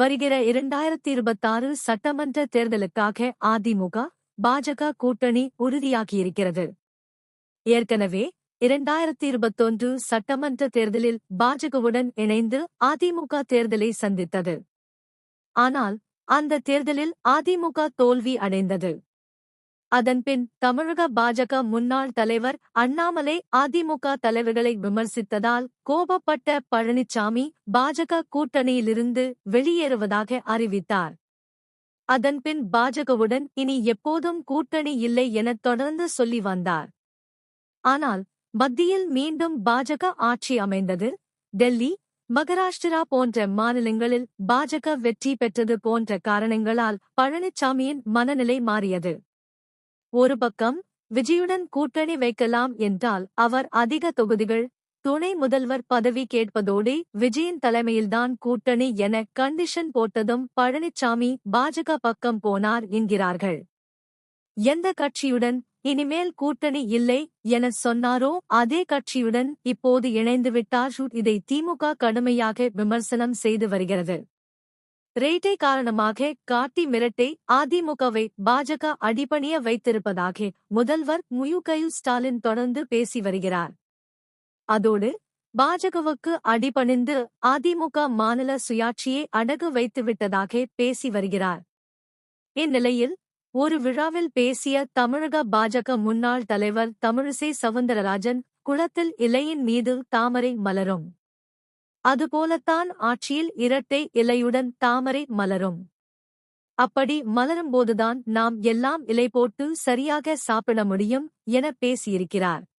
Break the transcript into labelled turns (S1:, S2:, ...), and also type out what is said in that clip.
S1: வருகிற இரண்டாயிரத்தி இருபத்தாறு சட்டமன்ற தேர்தலுக்காக அதிமுக பாஜக கூட்டணி உறுதியாகியிருக்கிறது. ஏற்கனவே இரண்டாயிரத்தி இருபத்தொன்று சட்டமன்ற தேர்தலில் பாஜகவுடன் இணைந்து அதிமுக தேர்தலை சந்தித்தது. ஆனால் அந்த தேர்தலில் அதிமுக தோல்வி அடைந்தது. அதன்பின் தமிழக பாஜக முன்னாள் தலைவர் அண்ணாமலை அதிமுக தலைவர்களை விமர்சித்ததால் கோபப்பட்ட பழனிசாமி பாஜக கூட்டணியிலிருந்து வெளியேறுவதாக அறிவித்தார். அதன்பின் பாஜகவுடன் இனி எப்போதும் கூட்டணி இல்லை என தொடர்ந்து சொல்லி வந்தார். ஆனால் மத்தியில் மீண்டும் பாஜக ஆட்சி அமைந்தது. டெல்லி மகாராஷ்டிரா போன்ற மாநிலங்களில் பாஜக வெற்றி பெற்றது போன்ற காரணங்களால் பழனிசாமியின் மனநிலை மாறியது. ஒரு பக்கம் விஜயுடன் கூட்டணி வைக்கலாம் என்றால் அவர் அதிக தொகுதிகள் துணை முதல்வர் பதவி கேட்பதோடு விஜயின் தலைமையில்தான் கூட்டணி என கண்டிஷன் போட்டதும் பழனிசாமி பாஜக பக்கம் போனார் என்கிறார்கள். எந்த கட்சியுடன் இனிமேல் கூட்டணி இல்லை என சொன்னாரோ அதே கட்சியுடன் இப்போது இணைந்துவிட்டார். இதை திமுக கடுமையாக விமர்சனம் செய்து வருகிறது. ரேட்டை காரணமாக காட்டி மிரட்டை அதிமுகவை பாஜக அடிபணிய வைத்திருப்பதாக முதல்வர் முயுகயு ஸ்டாலின் தொடர்ந்து பேசி வருகிறார். அதோடு பாஜகவுக்கு அடிபணிந்து அதிமுக மாநில சுயாட்சியை அடகு வைத்துவிட்டதாக பேசி வருகிறார். இந்நிலையில் ஒரு விழாவில் பேசிய தமிழக பாஜக முன்னாள் தலைவர் தமிழிசை சவுந்தரராஜன் குளத்தில் இலையின் மீது தாமரை மலரும். அதுபோலத்தான் ஆட்சியில் இரட்டை இலையுடன் தாமரை மலரும். அப்படி மலரும்போதுதான் நாம் எல்லாம் இலை போட்டு சரியாக சாப்பிட முடியும் என பேசியிருக்கிறார்.